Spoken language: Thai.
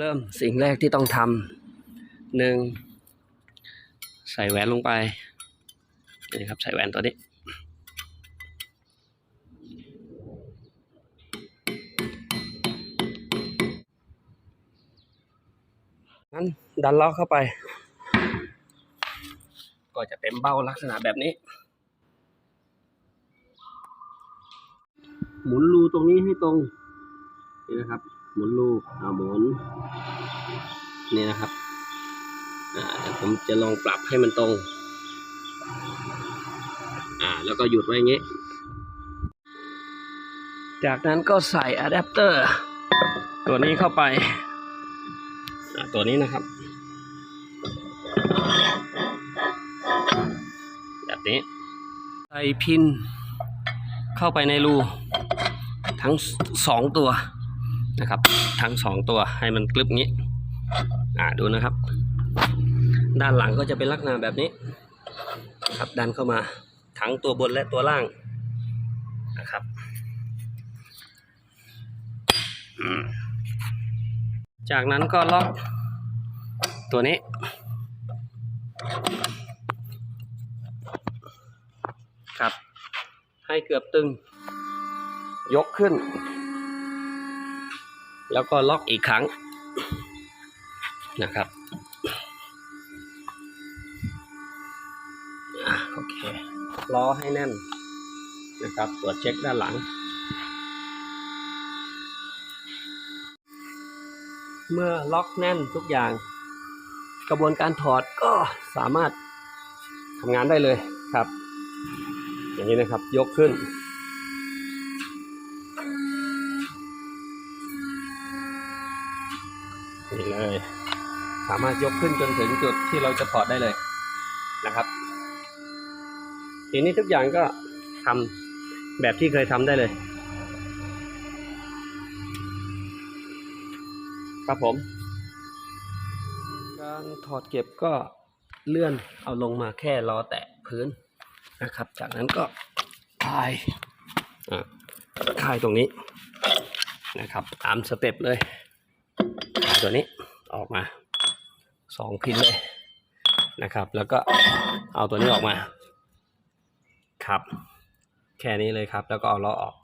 เริ่มสิ่งแรกที่ต้องทำหนึ่งใส่แหวนลงไปนี่ครับใส่แหวนตัวนี้นั้นดันล็อกเข้าไป ก็จะเต็มเบ้าลักษณะแบบนี้ หมุนรูตรงนี้ให้ตรงนี่นะครับ หมุนรูเอาหมุนนี่นะครับอ่าเดี๋ยวผมจะลองปรับให้มันตรง อ่าแล้วก็หยุดไว้อย่างนี้ จากนั้นก็ใส่อะแดปเตอร์ตัวนี้เข้าไปอ่าตัวนี้นะครับ แบบนี้ ใส่พินเข้าไปในรู ทั้งสองตัว นะครับ ทั้งสองตัวให้มันกลึบงี้ อ่าดูนะครับ ด้านหลังก็จะเป็นลักษณะแบบนี้ครับดันเข้ามาทั้งตัวบนและตัวล่างนะครับจากนั้นก็ล็อกตัวนี้ ครับ ให้เกือบตึง ยกขึ้น แล้วก็ล็อกอีกครั้งนะครับอโอเคล้อให้แน่นนะครับตรวจเช็คด้านหลัง เมื่อล็อกแน่นทุกอย่าง กระบวนการถอดก็สามารถทำงานได้เลยครับ อย่างนี้นะครับยกขึ้น นี่เลย สามารถยกขึ้นจนถึงจุดที่เราจะถอดได้เลยนะครับ ทีนี้ทุกอย่างก็ทำแบบที่เคยทำได้เลยครับผม การถอดเก็บก็เลื่อนเอาลงมาแค่รอแตะพื้นนะครับ จากนั้นก็คลายอะคลายตรงนี้นะครับ ตามสเต็ปเลย ตัวนี้ออกมาสองพินเลยนะครับ แล้วก็เอาตัวนี้ออกมา ครับ แค่นี้เลยครับ แล้วก็เอาล้อออก